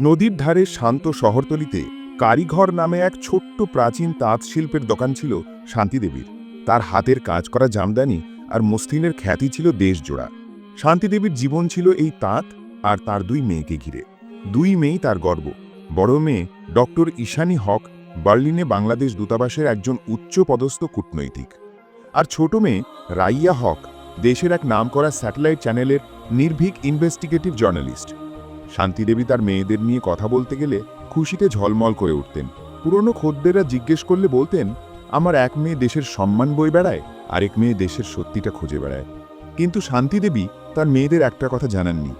নদীর ধারে শান্ত শহরতলিতে কারিঘর নামে এক ছোট্ট প্রাচীন তাঁত শিল্পের দোকান ছিল শান্তিদেবীর। তার হাতের কাজ করা জামদানি আর মসলিনের খ্যাতি ছিল দেশজোড়া। শান্তিদেবীর জীবন ছিল এই তাঁত আর তার দুই মেয়েকে ঘিরে। দুই মেয়েই তার গর্ব। বড় মেয়ে ডক্টর ঈশানী হক বার্লিনে বাংলাদেশ দূতাবাসের একজন উচ্চপদস্থ কূটনৈতিক। আর ছোট মেয়ে রাইয়া হক দেশের এক নামকরা স্যাটেলাইট চ্যানেলের নির্ভীক ইনভেস্টিগেটিভ জার্নালিস্ট। শান্তিদেবী তার মেয়েদের নিয়ে কথা বলতে গেলে খুশিতে ঝলমল করে উঠতেন। পুরনো খদ্দেররা জিজ্ঞেস করলে বলতেন, আমার এক মেয়ে দেশের সম্মান বই বেড়ায়, আরেক মেয়ে দেশের সত্যিটা খুঁজে বেড়ায়। কিন্তু শান্তিদেবী তার মেয়েদের একটা কথা জানাননি।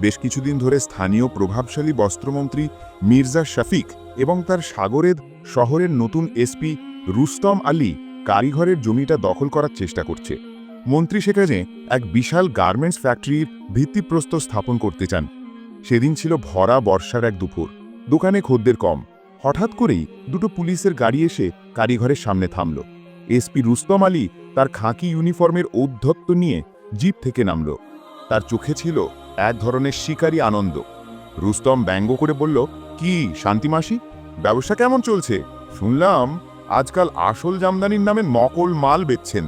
বেশ কিছুদিন ধরে স্থানীয় প্রভাবশালী বস্ত্রমন্ত্রী মির্জা শফিক এবং তার সাগরেদ শহরের নতুন এসপি রুস্তম আলী কারিঘরের জমিটা দখল করার চেষ্টা করছে। মন্ত্রী সেখানে এক বিশাল গার্মেন্টস ফ্যাক্টরির ভিত্তিপ্রস্তর স্থাপন করতে চান। সেদিন ছিল ভরা বর্ষার এক দুপুর। দোকানে খদ্দের কম। হঠাৎ করেই দুটো পুলিশের গাড়ি এসে কারিঘরের সামনে থামল। এসপি রুস্তম আলী তার খাঁকি ইউনিফর্মের ঔদ্ধত্য নিয়ে জিপ থেকে নামল। তার চোখে ছিল এক ধরনের শিকারী আনন্দ। রুস্তম ব্যঙ্গ করে বলল, কি শান্তিমাসি ব্যবসা কেমন চলছে? শুনলাম আজকাল আসল জামদানির নামে নকল মাল বেচছেন।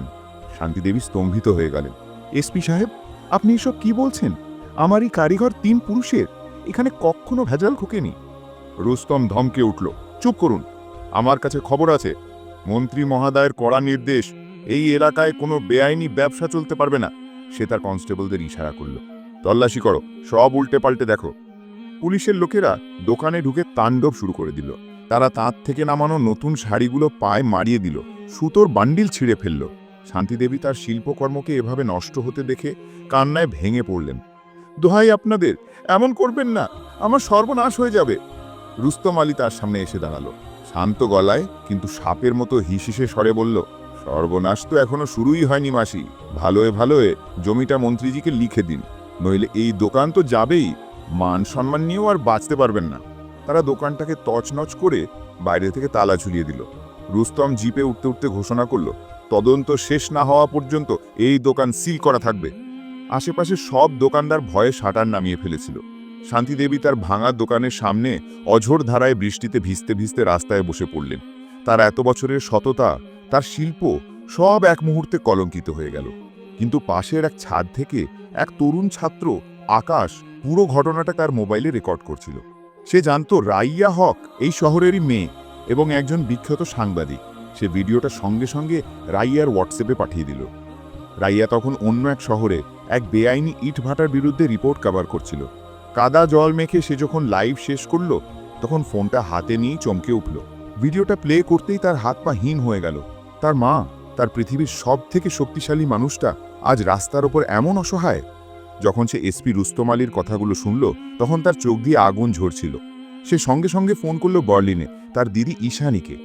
শান্তিদেবী স্তম্ভিত হয়ে গেলেন। এসপি সাহেব, আপনি এসব কি বলছেন? আমারই কারিগর তিন পুরুষের। এখানে কখনো ভেজাল ঢোকেনি। রুস্তম ধমকে উঠল, চুপ করুন। আমার কাছে খবর আছে। মন্ত্রী মহাদায়ের কড়া নির্দেশ, এই এলাকায় কোনো বেআইনি ব্যবসা চলতে পারবে না। সে তার কনস্টেবলদের ইশারা করল, তল্লাশি করো, সব উল্টে পাল্টে দেখো। পুলিশের লোকেরা দোকানে ঢুকে তাণ্ডব শুরু করে দিল। তারা তাঁত থেকে নামানো নতুন শাড়িগুলো পায়ে মারিয়ে দিল, সুতোর বান্ডিল ছিঁড়ে ফেলল। শান্তিদেবী তার শিল্পকর্মকে এভাবে নষ্ট হতে দেখে কান্নায় ভেঙে পড়লেন। দোহাই আপনাদের, এমন করবেন না, আমার সর্বনাশ হয়ে যাবে। রুস্তম আলী তার সামনে এসে দাঁড়াল। শান্ত গলায়, কিন্তু সাপের মতো হিসিসে সরে বলল, সর্বনাশ তো এখনও শুরুই হয়নি মাসি। ভালোয় ভালোয়ে জমিটা মন্ত্রীজিকে লিখে দিন। নইলে এই দোকান তো যাবেই। মান সম্মান নিয়েও আর বাঁচতে পারবেন না। তারা দোকানটাকে তছনছ করে বাইরে থেকে তালা ঝুলিয়ে দিল। রুস্তম জিপে উঠতে উঠতে ঘোষণা করল, তদন্ত শেষ না হওয়া পর্যন্ত এই দোকান সিল করা থাকবে। আশেপাশে সব দোকানদার ভয়ে শাটার নামিয়ে ফেলেছিল। শান্তিদেবী তার ভাঙা দোকানের সামনে অঝোর ধারায় বৃষ্টিতে ভিজতে ভিজতে রাস্তায় বসে পড়লেন। তার এত বছরের সততা, তার শিল্প সব এক মুহূর্তে কলঙ্কিত হয়ে গেল। কিন্তু পাশের এক ছাদ থেকে এক তরুণ ছাত্র আকাশ পুরো ঘটনাটা তার মোবাইলে রেকর্ড করছিল। সে জানতো রাইয়া হক এই শহরেরই মেয়ে এবং একজন বিখ্যাত সাংবাদিক। সে ভিডিওটা সঙ্গে সঙ্গে রাইয়ার হোয়াটসঅ্যাপে পাঠিয়ে দিল। রাইয়া তখন অন্য এক শহরে এক বেআইনি ইটভাটার বিরুদ্ধে রিপোর্ট কভার করছিল। কাদা জল মেখে সে যখন লাইভ শেষ করল, তখন ফোনটা হাতে নিয়েই চমকে উঠল। ভিডিওটা প্লে করতেই তার হাত পা হীন হয়ে গেল। তার মা, তার পৃথিবীর সব থেকে শক্তিশালী মানুষটা আজ রাস্তার ওপর এমন অসহায়। যখন সে এসপি রুস্তম আলীর কথাগুলো শুনল, তখন তার চোখ দিয়ে আগুন ঝরছিল। সে সঙ্গে সঙ্গে ফোন করল বার্লিনে, তার দিদি ঈশানীকে।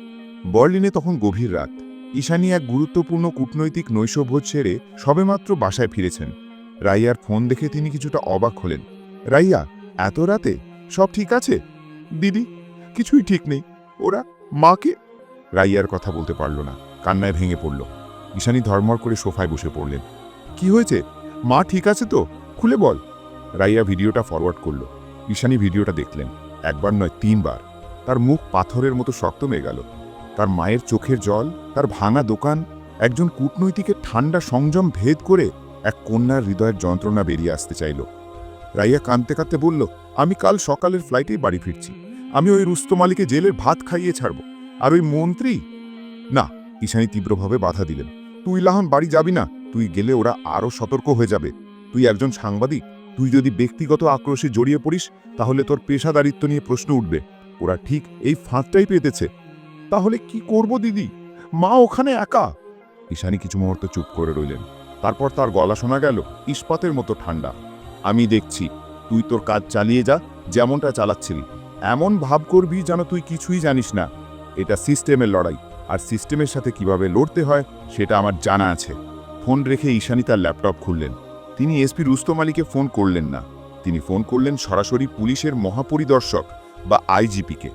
বার্লিনে তখন গভীর রাত। ঈশানী এক গুরুত্বপূর্ণ কূটনৈতিক নৈশভোজ ছেড়ে সবেমাত্র বাসায় ফিরেছেন। রাইয়ার ফোন দেখে তিনি কিছুটা অবাক হলেন। রাইয়া, এত রাতে? সব ঠিক আছে? দিদি, কিছুই ঠিক নেই। ওরা মাকে রাইয়ার কথা বলতে পারল না। কান্নায় ভেঙে পড়ল। ঈশানী ধর্মর করে সোফায় বসে পড়লেন। কি হয়েছে? মা ঠিক আছে তো? খুলে বল। রাইয়া ভিডিওটা ফরওয়ার্ড করল। ঈশানী ভিডিওটা দেখলেন। একবার নয়, তিনবার। তার মুখ পাথরের মতো শক্ত মেয়ে গেল। তার মায়ের চোখের জল, তার ভাঙা দোকান, একজন কূটনৈতিকের ঠান্ডা সংযম ভেদ করে এক কন্যার হৃদয়ের যন্ত্রণা বেরিয়ে আসতে চাইল। রাইয়া কাঁদতে কাঁদতে বলল, আমি কাল সকালের ফ্লাইটেই বাড়ি ফিরছি। আমি ওই রুস্তম আলীকে জেলের ভাত খাইয়ে ছাড়ব। আর ওই মন্ত্রী? না, ঈশানি তীব্রভাবে বাধা দিলেন। তুই লাহন বাড়ি যাবি না, তুই গেলে ওরা আরও সতর্ক হয়ে যাবে। তুই একজন সাংবাদিক, তুই যদি ব্যক্তিগত আক্রোশে জড়িয়ে পড়িস, তাহলে তোর পেশাদারিত্ব নিয়ে প্রশ্ন উঠবে। ওরা ঠিক এই ফাঁদটাই পেতেছে। তাহলে কি করব দিদি? মা ওখানে একা? ঈশানি কিছু মুহূর্ত চুপ করে রইলেন। তারপর তার গলা শোনা গেল, ইস্পাতের মতো ঠান্ডা। আমি দেখছি, তুই তোর কাজ চালিয়ে যা, যেমনটা চালাচ্ছিলি। এমন ভাব করবি যেন তুই কিছুই জানিস না। এটা সিস্টেমের লড়াই, আর সিস্টেমের সাথে কীভাবে লড়তে হয়, সেটা আমার জানা আছে। ফোন রেখে ঈশানী তার ল্যাপটপ খুললেন। তিনি এসপি রুস্তম আলীকে ফোন করলেন না। তিনি ফোন করলেন সরাসরি পুলিশের মহাপরিদর্শক বা আইজিপিকে।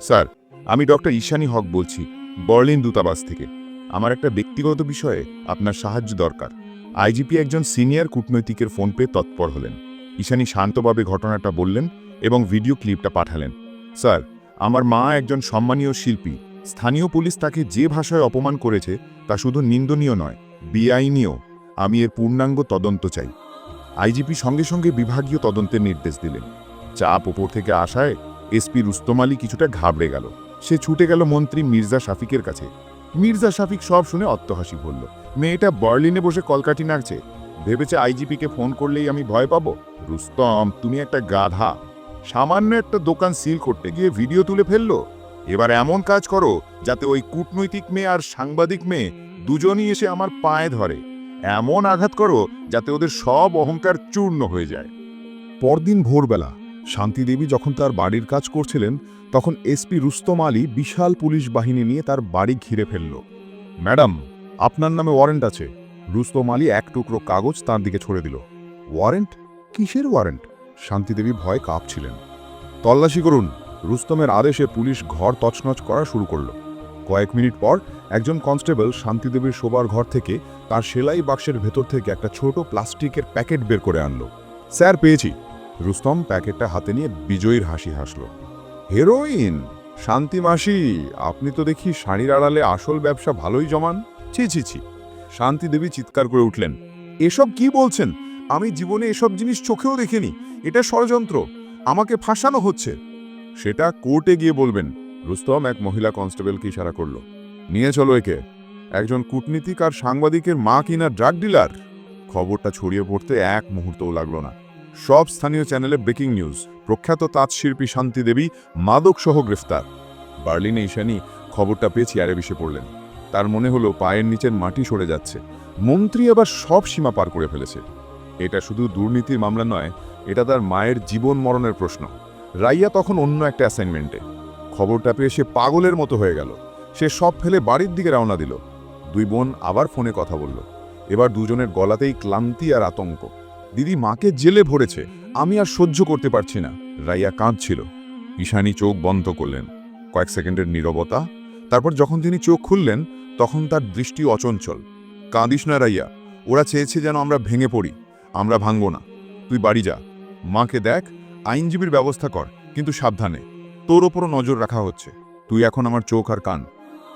স্যার, আমি ডক্টর ঈশানী হক বলছি, বার্লিন দূতাবাস থেকে। আমার একটা ব্যক্তিগত বিষয়ে আপনার সাহায্য দরকার। আইজিপি একজন সিনিয়র কূটনৈতিকের ফোন পেয়ে তৎপর হলেন। ঈশানী শান্তভাবে ঘটনাটা বললেন এবং ভিডিও ক্লিপটা পাঠালেন। স্যার, আমার মা একজন সম্মানীয় শিল্পী। স্থানীয় পুলিশ তাকে যে ভাষায় অপমান করেছে তা শুধু নিন্দনীয় নয়, বেআইনিও। আমি এর পূর্ণাঙ্গ তদন্ত চাই। আইজিপি সঙ্গে সঙ্গে বিভাগীয় তদন্তের নির্দেশ দিলেন। চাপ ওপর থেকে আসায় এসপি রুস্তম আলী কিছুটা ঘাবড়ে গেল। সে ছুটে গেল মন্ত্রী মির্জা শাফিকের কাছে। মির্জা শাফিক সব শুনে অট্টহাসি বলল মেয়েটা বার্লিনে বসে কলকাঠি নাড়ছে। ভেবেছে আইজিপিকে ফোন করলেই আমি ভয় পাবো। রুস্তম, তুমি একটা গাধা। সামান্য একটা দোকান সিল করতে গিয়ে ভিডিও তুলে ফেলল। এবার এমন কাজ করো যাতে ওই কূটনৈতিক মেয়ে আর সাংবাদিক মেয়ে দুজনই এসে আমার পায়ে ধরে। এমন আঘাত করো যাতে ওদের সব অহংকার চূর্ণ হয়ে যায়। পরদিন ভোরবেলা শান্তিদেবী যখন তার বাড়ির কাজ করছিলেন তখন এসপি রুস্তম আলী বিশাল পুলিশ বাহিনী নিয়ে তার বাড়ি ঘিরে ফেলল। ম্যাডাম, আপনার নামে ওয়ারেন্ট আছে। রুস্তম আলী এক টুকরো কাগজ তার দিকে ছড়ে দিল। ওয়ারেন্ট? কিসের ওয়ারেন্ট? শান্তিদেবী ভয় কাঁপছিলেন। তল্লাশি করুন। রুস্তমের আদেশে পুলিশ ঘর তছনছ করা শুরু করল। কয়েক মিনিট পর একজন কনস্টেবল শান্তিদেবীর শোবার ঘর থেকে তার সেলাই বাক্সের ভেতর থেকে একটা ছোট প্লাস্টিকের প্যাকেট বের করে আনলো। স্যার, পেয়েছি। রুস্তম প্যাকেটটা হাতে নিয়ে বিজয়ীর হাসি হাসল। হেরোইন শান্তি মাসি, আপনি তো দেখি শাড়ির আড়ালে আসল ব্যবসা ভালোই জমান। ছি ছি ছি। শান্তি দেবী চিৎকার করে উঠলেন। এসব কি বলছেন? আমি জীবনে এসব জিনিস চোখেও দেখিনি। এটা ষড়যন্ত্র। আমাকে ফাঁসানো হচ্ছে। সেটা কোর্টে গিয়ে বলবেন। রুস্তম এক মহিলা কনস্টেবলকে ইশারা করল। নিয়ে চলো একে। একজন কূটনীতিক আর সাংবাদিকের মা কিনা ড্রাগ ডিলার। খবরটা ছড়িয়ে পড়তে এক মুহূর্তও লাগল না। সব স্থানীয় চ্যানেলে ব্রেকিং নিউজ। প্রখ্যাত তাঁতশিল্পী শান্তি দেবী মাদকসহ গ্রেফতার। বার্লিনে ঈশানী খবরটা পেয়ে চেয়ারে বসে পড়লেন। তার মনে হলো পায়ের নিচের মাটি সরে যাচ্ছে। মন্ত্রী আবার সব সীমা পার করে ফেলেছে। এটা শুধু দুর্নীতির মামলা নয়, এটা তার মায়ের জীবন মরণের প্রশ্ন। রাইয়া তখন অন্য একটা অ্যাসাইনমেন্টে। খবরটা পেয়ে সে পাগলের মতো হয়ে গেল। সে সব ফেলে বাড়ির দিকে রওনা দিল। দুই বোন আবার ফোনে কথা বলল। এবার দুজনের গলাতেই ক্লান্তি আর আতঙ্ক। দিদি মাকে জেলে ভরেছে। আমি আর সহ্য করতে পারছি না। রাইয়া কাঁদছিল। ঈশানী চোখ বন্ধ করলেন। কয়েক সেকেন্ডের নীরবতা, তারপর যখন তিনি চোখ খুললেন, তখন তার দৃষ্টি অচঞ্চল। কাঁদিস না রাইয়া, ওরা চেয়েছে যেন আমরা ভেঙে পড়ি। আমরা ভাঙব না। তুই বাড়ি যা। মাকে দেখ, আইনজীবীর ব্যবস্থা কর, কিন্তু সাবধানে। তোর ওপরও নজর রাখা হচ্ছে। তুই এখন আমার চোখ আর কান।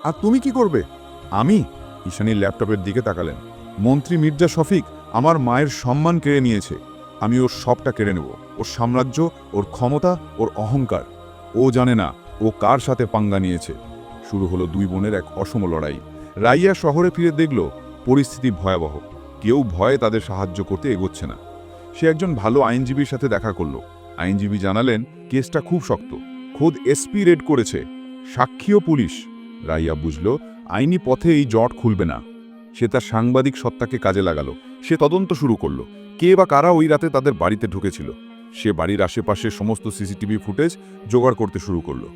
আর তুমি কি করবে? আমি? ঈশানীর ল্যাপটপের দিকে তাকালেন। মন্ত্রী মির্জা শফিক আমার মায়ের সম্মান কেড়ে নিয়েছে। আমি ওর সবটা কেড়ে নেব। ওর সাম্রাজ্য, ওর ক্ষমতা, ওর অহংকার। ও জানে না ও কার সাথে পাঙ্গা নিয়েছে। শুরু হলো দুই বোনের এক অসম লড়াই। রাইয়া শহরে ফিরে দেখল, পরিস্থিতি ভয়াবহ। কেউ ভয়ে তাদের সাহায্য করতে এগোচ্ছে না। সে একজন ভালো আইনজীবীর সাথে দেখা করল। আইনজীবী জানালেন, কেসটা খুব শক্ত। খোদ এসপি রেড করেছে। সাক্ষীও পুলিশ। রাইয়া বুঝল, আইনি পথে এই জট খুলবে না। সে তার সাংবাদিক সত্তাকে কাজে লাগালো। সে তদন্ত শুরু করল। কে বা কারা ওই রাতে তাদের বাড়িতে ঢুকেছিল? সে বাড়ির আশেপাশে সমস্ত সিসিটিভি ফুটেজ জোগাড় করতে শুরু করল।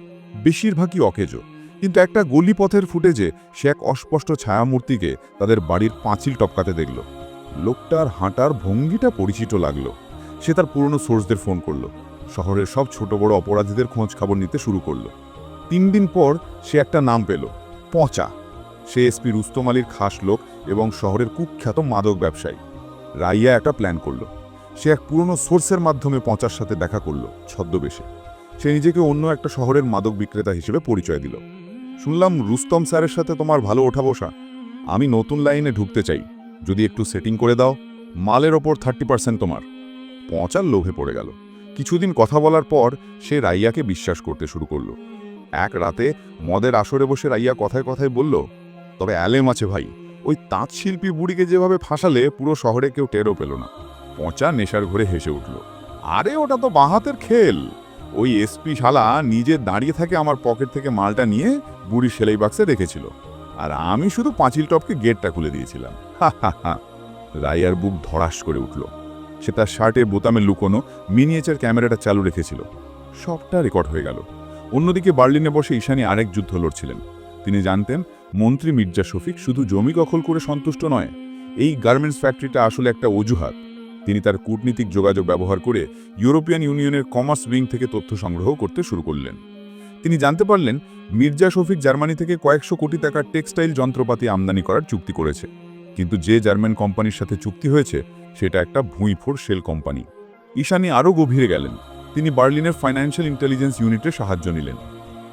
বেশিরভাগই অকেজো। কিন্তু একটা গলিপথের ফুটেজে সে এক অস্পষ্ট ছায়ামূর্তিকে তাদের বাড়ির পাঁচিল টপকাতে দেখল। লোকটার হাঁটার ভঙ্গিটা পরিচিত লাগল। সে তার পুরনো সোর্সদের ফোন করল। শহরের সব ছোট বড় অপরাধীদের খোঁজ খবর নিতে শুরু করল। তিন দিন পর সে একটা নাম পেল, পচা। সে এসপি রুস্তম আলীর খাস লোক এবং শহরের কুখ্যাত মাদক ব্যবসায়ী। রাইয়া একটা প্ল্যান করল। সে এক পুরনো সোর্সের মাধ্যমে পচার সাথে দেখা করল ছদ্মবেশে। সে নিজেকে অন্য একটা শহরের মাদক বিক্রেতা হিসেবে পরিচয় দিল। শুনলাম রুস্তম স্যারের সাথে তোমার ভালো ওঠা বসা আমি নতুন লাইনে ঢুকতে চাই। যদি একটু সেটিং করে দাও, মালের ওপর থার্টি পার্সেন্ট তোমার। পঁচার লোভে পড়ে গেল। কিছুদিন কথা বলার পর সে রাইয়াকে বিশ্বাস করতে শুরু করল। এক রাতে মদের আসরে বসে রাইয়া কথায় কথায় বলল তবে অ্যালেম আছে ভাই। ওই তাঁত শিল্পী বুড়িকে যেভাবে ফাঁসালে পুরো শহরে কেউ টেরও পেল না। পচা নেশার ঘরে হেসে উঠল। আরে, ওটা তো বাঁহাতের খেল। ওই এসপি শালা নিজে দাঁড়িয়ে থাকে আমার পকেট থেকে মালটা নিয়ে বুড়ি সেলাই বাক্সে রেখেছিল। আর আমি শুধু পাঁচিল টপকে গেটটা খুলে দিয়েছিলাম। হা হা হা। রাইয়ার বুক ধরাস করে উঠল। সে তার শার্টের বোতামে লুকোনো মিনিয়েচার ক্যামেরাটা চালু রেখেছিল। সবটা রেকর্ড হয়ে গেল। অন্যদিকে বার্লিনে বসে ঈশানী আরেক যুদ্ধ লড়ছিলেন। তিনি জানতেন মন্ত্রী মির্জা শফিক শুধু জমি দখল করে সন্তুষ্ট নয়, এই গার্মেন্টস ফ্যাক্টরিটা আসলে একটা অজুহাত। তিনি তার কূটনীতিক যোগাযোগ ব্যবহার করে ইউরোপিয়ান ইউনিয়নের কমার্স উইং থেকে তথ্য সংগ্রহ করতে শুরু করলেন। তিনি জানতে পারলেন, মির্জা শফিক জার্মানি থেকে কয়েকশো কোটি টাকার টেক্সটাইল যন্ত্রপাতি আমদানি করার চুক্তি করেছে। কিন্তু যে জার্মান কোম্পানির সাথে চুক্তি হয়েছে, সেটা একটা ভুঁইফোড় শেল কোম্পানি। ঈশানি আরও গভীরে গেলেন। তিনি বার্লিনের ফাইন্যান্সিয়াল ইন্টেলিজেন্স ইউনিটের সাহায্য নিলেন।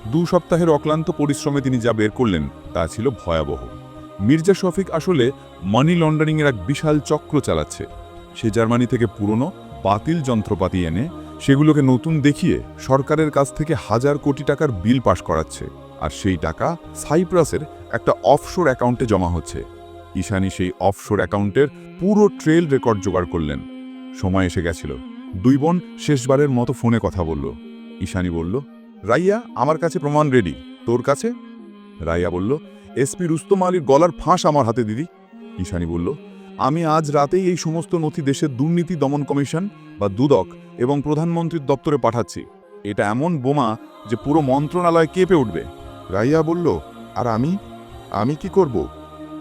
দু সপ্তাহের অক্লান্ত পরিশ্রমে তিনি যা বের করলেন, তা ছিল ভয়াবহ। মির্জা শফিক আসলে মানি লন্ডারিংয়ের এক বিশাল চক্র চালাচ্ছে। সে জার্মানি থেকে পুরনো, বাতিল যন্ত্রপাতি এনে, সেগুলোকে নতুন দেখিয়ে সরকারের কাছ থেকে হাজার কোটি টাকার বিল পাশ করাচ্ছে। আর সেই টাকা সাইপ্রাসের একটা অফশোর অ্যাকাউন্টে জমা হচ্ছে। ঈশানী সেই অফশোর অ্যাকাউন্টের পুরো ট্রেল রেকর্ড জোগাড় করলেন। সময় এসে গেছিল। দুই বোন শেষবারের মতো ফোনে কথা বলল। ঈশানী বলল রাইয়া, আমার কাছে প্রমাণ রেডি তোর কাছে? রাইয়া বলল এসপি রুস্তম আলীর গলার ফাঁস আমার হাতে, দিদি। ঈশানী বলল, আমি আজ রাতেই এই সমস্ত নথি দেশের দুর্নীতি দমন কমিশন বা দুদক এবং প্রধানমন্ত্রীর দপ্তরে পাঠাচ্ছি। এটা এমন বোমা যে পুরো মন্ত্রণালয় কেঁপে উঠবে। রাইয়া বলল, আর আমি? আমি কি করব?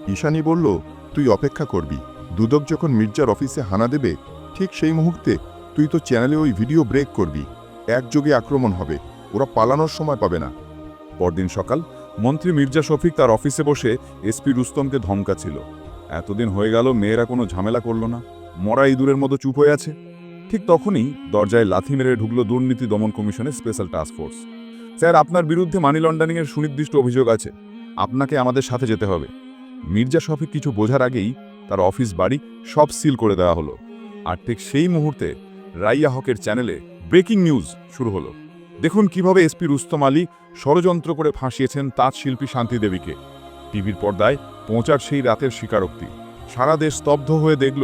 ঈশানী বলল, তুই অপেক্ষা করবি। দুদক যখন মির্জার অফিসে হানা দেবে, ঠিক সেই মুহূর্তে তুই তো চ্যানেলে ওই ভিডিও ব্রেক করবি। একযোগে আক্রমণ হবে। ওরা পালানোর সময় পাবে না। পরদিন সকাল মন্ত্রী মির্জা শফিক তার অফিসে বসে এসপি রুস্তমকে ধমকাছিল এতদিন হয়ে গেল, মেয়েরা কোনো ঝামেলা করল না। মরা ইঁদুরের মতো চুপ হয়ে আছে। ঠিক তখনই দরজায় লাথি মেরে ঢুকলো দুর্নীতি দমন কমিশনের স্পেশাল টাস্ক ফোর্স। স্যার, আপনার বিরুদ্ধে মানি লন্ডারিংয়ের সুনির্দিষ্ট অভিযোগ আছে। আপনাকে আমাদের সাথে যেতে হবে। মির্জা শফিক কিছু বোঝার আগেই তার অফিস বাড়ি সব সিল করে দেওয়া হলো। আর ঠিক সেই মুহূর্তে রাইয়া হকের চ্যানেলে ব্রেকিং নিউজ শুরু হলো। দেখুন কীভাবে এসপি রুস্তম আলী ষড়যন্ত্র করে ফাঁসিয়েছেন তাঁত শিল্পী শান্তি দেবীকে। টিভির পর্দায় পৌঁছার সেই রাতের স্বীকারোক্তি। সারা দেশ স্তব্ধ হয়ে দেখল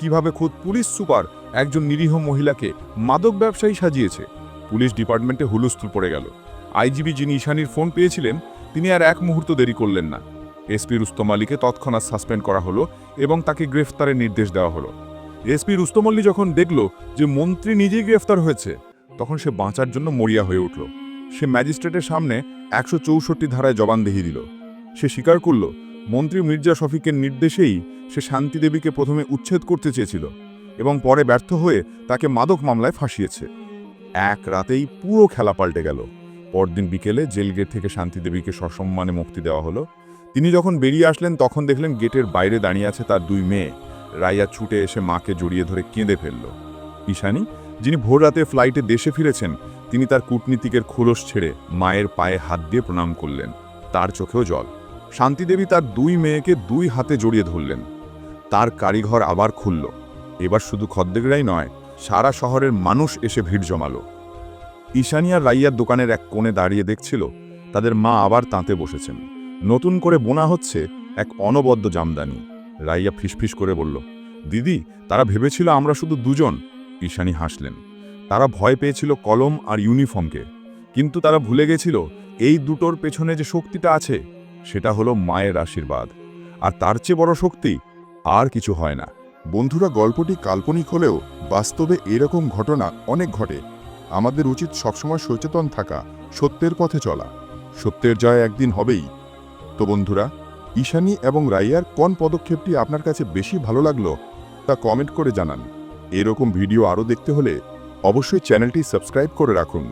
কীভাবে খোদ পুলিশ সুপার একজন নিরীহ মহিলাকে মাদক ব্যবসায়ী সাজিয়েছে। পুলিশ ডিপার্টমেন্টে হুলস্থুল পড়ে গেল। আইজিবি যিনি ঈশানীর ফোন পেয়েছিলেন, তিনি আর এক মুহূর্ত দেরি করলেন না। এসপি রুস্তম আলীকে তৎক্ষণাৎ সাসপেন্ড করা হলো এবং তাকে গ্রেফতারের নির্দেশ দেওয়া হলো। এসপি রুস্তম আলী যখন দেখল যে মন্ত্রী নিজেই গ্রেফতার হয়েছে তখন সে বাঁচার জন্য মরিয়া হয়ে উঠল। সে ম্যাজিস্ট্রেটের সামনে একশো চৌষট্টি ধারায় জবানদেহি দিল। সে স্বীকার করল, মন্ত্রী মির্জা শফিকের নির্দেশেই সে শান্তি দেবীকে প্রথমে উচ্ছেদ করতে চেয়েছিল এবং পরে ব্যর্থ হয়ে তাকে মাদক মামলায় ফাঁসিয়েছে। এক রাতেই পুরো খেলা পাল্টে গেল। পরদিন বিকেলে জেল গেট থেকে শান্তি দেবীকে সসম্মানে মুক্তি দেওয়া হলো। তিনি যখন বেরিয়ে আসলেন, তখন দেখলেন গেটের বাইরে দাঁড়িয়ে আছে তার দুই মেয়ে। রাইয়া ছুটে এসে মাকে জড়িয়ে ধরে কেঁদে ফেলল। ঈশানী যিনি ভোর রাতে ফ্লাইটে দেশে ফিরেছেন, তিনি তার কূটনীতিকের খোলস ছেড়ে মায়ের পায়ে হাত দিয়ে প্রণাম করলেন। তার চোখেও জল। শান্তিদেবী তার দুই মেয়েকে দুই হাতে জড়িয়ে ধরলেন। তার কারিঘর আবার খুলল। এবার শুধু খদ্দেগরাই নয়, সারা শহরের মানুষ এসে ভিড় জমালো। ঈশানী আর রাইয়ার দোকানের এক কোণে দাঁড়িয়ে দেখছিল, তাদের মা আবার তাঁতে বসেছেন। নতুন করে বোনা হচ্ছে এক অনবদ্য জামদানি। রাইয়া ফিসফিস করে বলল, দিদি, তারা ভেবেছিল আমরা শুধু দুজন। ঈশানী হাসলেন। তারা ভয় পেয়েছিল কলম আর ইউনিফর্মকে। কিন্তু তারা ভুলে গেছিল, এই দুটোর পেছনে যে শক্তিটা আছে, সেটা হলো মায়ের আশীর্বাদ। আর তার চেয়ে বড় শক্তি, আর কিছু হয় না। বন্ধুরা, গল্পটি কাল্পনিক হলেও বাস্তবে এরকম ঘটনা অনেক ঘটে। আমাদের উচিত সবসময় সচেতন থাকা, সত্যের পথে চলা। সত্যের জয় একদিন হবেই। তো বন্ধুরা, ঈশানী এবং রাইয়ার কোন পদক্ষেপটি আপনার কাছে বেশি ভালো লাগল, তা কমেন্ট করে জানান। এরকম ভিডিও আরও দেখতে হলে অবশ্যই চ্যানেলটি সাবস্ক্রাইব করে রাখুন।